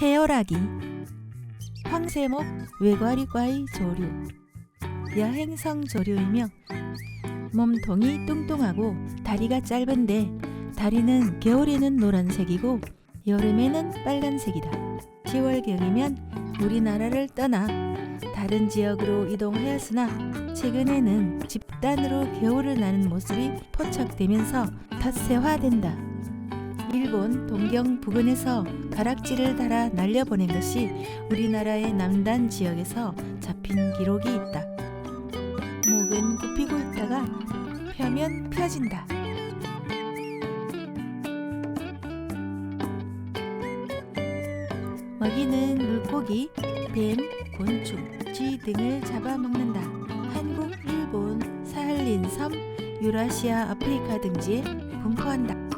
해열하기 황새목 외과리과의 조류 야행성 조류이며 몸통이 뚱뚱하고 다리가 짧은데 다리는 겨울에는 노란색이고 여름에는 빨간색이다. 10월경이면 우리나라를 떠나 다른 지역으로 이동하였으나 최근에는 집단으로 겨울을 나는 모습이 포착되면서 텃세화된다. 일본 동경 부근에서 가락지를 달아 날려보낸 것이 우리나라의 남단 지역에서 잡힌 기록이 있다. 목은 굽히고 있다가 펴면 펴진다. 먹이는 물고기, 뱀, 곤충, 쥐 등을 잡아먹는다. 한국, 일본, 사할린 섬, 유라시아, 아프리카 등지에 분포한다.